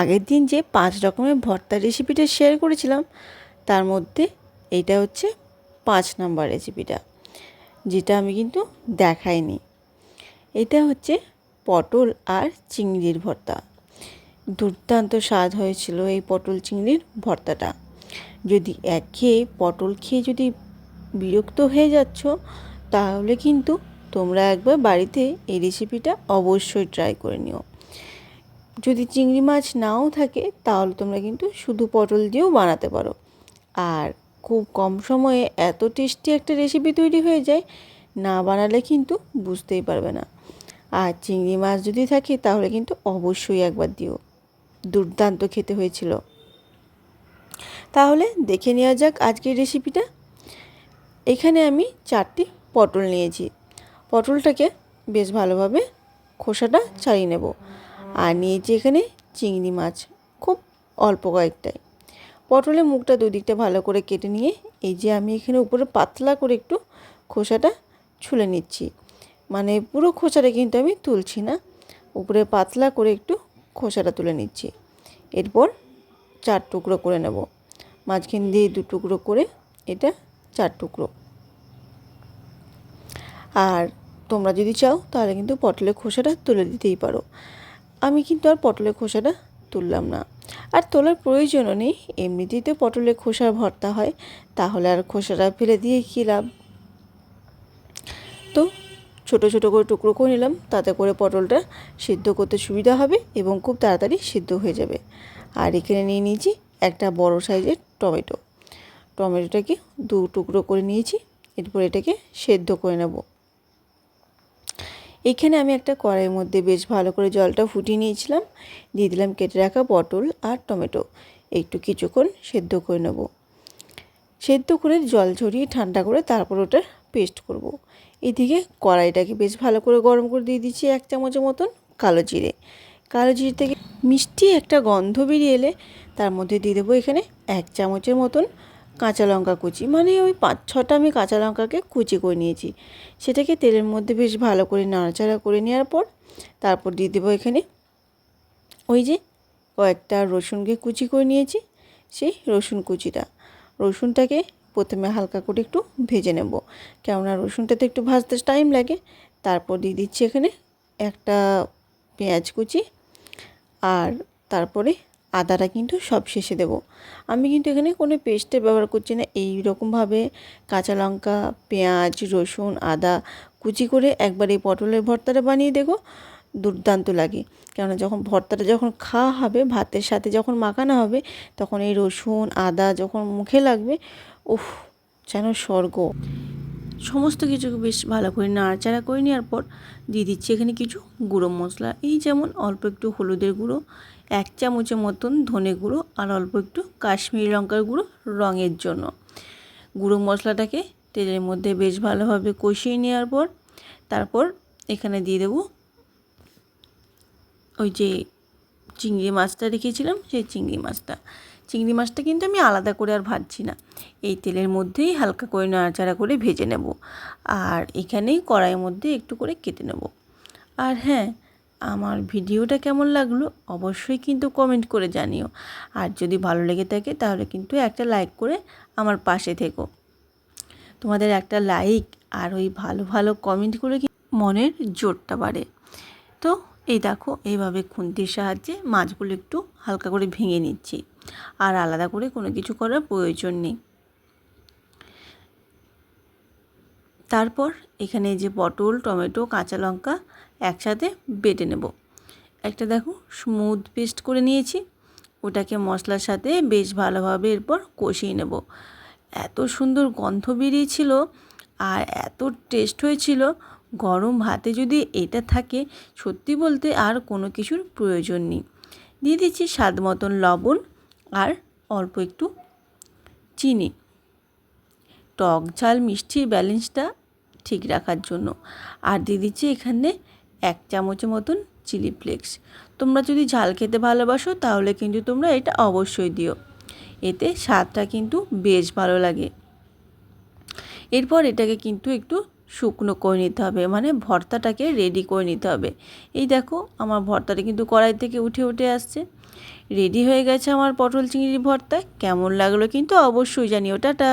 আগের দিন যে পাঁচ রকমের ভর্তা রেসিপিটা শেয়ার করেছিলাম, তার মধ্যে এইটা হচ্ছে পাঁচ নম্বর রেসিপিটা যেটা আমি কিন্তু দেখাইনি। এটা হচ্ছে পটল আর চিংড়ির ভর্তা। দুর্দান্ত স্বাদ হয়েছিল এই পটল চিংড়ির ভর্তাটা। যদি এক খেয়ে পটল খেয়ে যদি বিরক্ত হয়ে যাচ্ছ, তাহলে কিন্তু তোমরা একবার বাড়িতে এই রেসিপিটা অবশ্যই ট্রাই করে নিও। যদি চিংড়ি মাছ নাও থাকে, তাহলে তোমরা কিন্তু শুধু পটল দিয়েও বানাতে পারো। আর খুব কম সময়ে এত টেস্টি একটা রেসিপি তৈরি হয়ে যায়, না বানালে কিন্তু বুঝতেই পারবে না। আর চিংড়ি মাছ যদি থাকে, তাহলে কিন্তু অবশ্যই একবার দিও। দুর্দান্ত খেতে হয়েছিল। তাহলে দেখে নেওয়া যাক আজকের রেসিপিটা এখানে আমি চারটি পটল নিয়েছি। পটলটাকে বেশ ভালোভাবে খোসাটা ছাড়িয়ে নেব। আর নিয়েছি এখানে চিংড়ি মাছ, খুব অল্প কয়েকটাই। পটলের মুখটা দুদিকটা ভালো করে কেটে নিয়ে এই যে আমি এখানে উপরে পাতলা করে একটু খোসাটা ছুলে নিচ্ছি। মানে পুরো খোসাটা কিন্তু আমি তুলছি না, উপরে পাতলা করে একটু খোসাটা তুলে নিচ্ছি। এরপর চার টুকরো করে নেব, মাঝখান দিয়ে দু টুকরো করে এটা চার টুকরো। আর তোমরা যদি চাও তাহলে কিন্তু পটলের খোসাটা তুলে দিতেই পারো। আমি কিন্তু আর পটলের খোসাটা তুললাম না। আর তোলার প্রয়োজনও নেই। এমনিতেই তো পটলের খোসার ভর্তা হয়, তাহলে আর খোসাটা ফেলে দিয়ে কী লাভ? তো ছোট ছোট করে টুকরো করে নিলাম, তাতে করে পটলটা সিদ্ধ করতে সুবিধা হবে এবং খুব তাড়াতাড়ি সিদ্ধ হয়ে যাবে। আর এখানে নিয়ে নিয়েছি একটা বড় সাইজের টমেটো। টমেটোটাকে দু টুকরো করে নিয়েছি, এরপর এটাকে সেদ্ধ করে নেব। এখানে আমি একটা কড়াইয়ের মধ্যে বেশ ভালো করে জলটা ফুটিয়ে নিয়েছিলাম। দিয়ে দিলাম কেটে রাখা পটল আর টমেটো। একটু কিছুক্ষণ সেদ্ধ করে নেব। সেদ্ধ করে জল ঝরিয়ে ঠান্ডা করে তারপর ওটা পেস্ট করব। এদিকে কড়াইটাকে বেশ ভালো করে গরম করে দিয়ে দিচ্ছি এক চামচের মতন কালো জিরে। কালো জিরে থেকে মিষ্টি একটা গন্ধ বেরিয়ে এলে তার মধ্যে দিয়ে দেবো এখানে এক চামচের মতন কাঁচা লঙ্কা কুচি। মানে ওই পাঁচ, ছটা আমি কাঁচা লঙ্কাকে কুচি করে নিয়েছি। সেটাকে তেলের মধ্যে বেশ ভালো করে নাড়াচাড়া করে নেওয়ার পর তারপর দিয়ে দেবো এখানে ওই যে কয়েকটা রসুনকে কুচি করে নিয়েছি, সেই রসুন কুচিটা। রসুনটাকে প্রথমে হালকা করে একটু ভেজে নেব। কেননা রসুনটাতে একটু ভাজতে টাইম লাগে। তারপর দিয়ে দিচ্ছি এখানে একটা পেঁয়াজ কুচি আর তারপরে আদাটা কিন্তু সব শেষে দেব। আমি কিন্তু এখানে কোনো পেস্টের ব্যবহার করছি না। এই রকমভাবে কাঁচা লঙ্কা, পেঁয়াজ, রসুন, আদা কুচি করে একবার এই পটলের ভর্তাটা বানিয়ে দেখো দুর্দান্ত লাগে। কেননা যখন ভর্তাটা যখন খাওয়া হবে, ভাতের সাথে যখন মাখানো হবে, তখন এই রসুন, আদা যখন মুখে লাগবে, উফ, যেন স্বর্গ। সমস্ত কিছুকে বেশ ভালো করে নাড়াচাড়া করে নেওয়ার পর দিয়ে দিচ্ছি এখানে কিছু গুঁড়ো মশলা। এই যেমন অল্প একটু হলুদের গুঁড়ো, এক চামচের মতন ধনে গুঁড়ো আর অল্প একটু কাশ্মীরি লঙ্কার গুঁড়ো রঙের জন্য। গুঁড়ো মশলাটাকে তেলের মধ্যে বেশ ভালোভাবে কষিয়ে নেওয়ার পর তারপর এখানে দিয়ে দেবো ওই যে চিংড়ি মাছটা রেখেছিলাম, সেই চিংড়ি মাছটা। চিংড়ি মাছটা কিন্তু আমি আলাদা করে আর ভাজছি না। এই তেলের মধ্যেই হালকা করে নাড়াচাড়া করে ভেজে নেব। আর এখানেই কড়াইয়ের মধ্যে একটু করে কেটে নেব। আর হ্যাঁ আমার ভিডিওটা কেমন লাগল অবশ্যই কিন্তু কমেন্ট করে জানিও। আর যদি ভালো লেগে থাকে তাহলে কিন্তু একটা লাইক করে আমার পাশে থেকো। তোমাদের একটা লাইক আর ওই ভালো ভালো কমেন্ট করে মনের জোরটা বাড়ে। তো এই দেখো, এইভাবে খুন্তির সাহায্যে মাছগুলো একটু হালকা করে ভেঙে নিচ্ছি। আর আলাদা করে কোনো কিছু করার প্রয়োজন নেই। তারপর এখানে যে পটল, টমেটো, কাঁচা লঙ্কা একসাথে বেটে নেব। একটা দেখো স্মুথ পেস্ট করে নিয়েছি। ওটাকে মশলার সাথে বেশ ভালোভাবে এরপর কষিয়ে নেব। এত সুন্দর গন্ধ বেরিয়েছিল আর এত টেস্ট হয়েছিল গরম ভাতে যদি এটা থাকে, সত্যি বলতে আর কোনো কিছুর প্রয়োজন নেই। দিয়ে দিচ্ছি স্বাদ মতন লবণ আর অল্প একটু চিনি। টক ঝাল মিষ্টির ব্যালেন্সটা ঠিক রাখার জন্য। আর দিয়ে দিচ্ছি এখানে এক চামচের মতন চিলি ফ্লেক্স। তোমরা যদি ঝাল খেতে ভালোবাসো, তাহলে কিন্তু তোমরা এটা অবশ্যই দিও। এতে স্বাদটা কিন্তু বেশ ভালো লাগে। এরপর এটাকে কিন্তু একটু শুকনো করে নিতে হবে মানে ভর্তাটাকে রেডি করে নিতে হবে। এই দেখো, আমার ভর্তাটা কিন্তু কড়াই থেকে উঠে উঠে আসছে। রেডি হয়ে গেছে আমার পটল চিংড়ির ভর্তা, কেমন লাগল কিন্তু অবশ্যই জানিও। টাটা!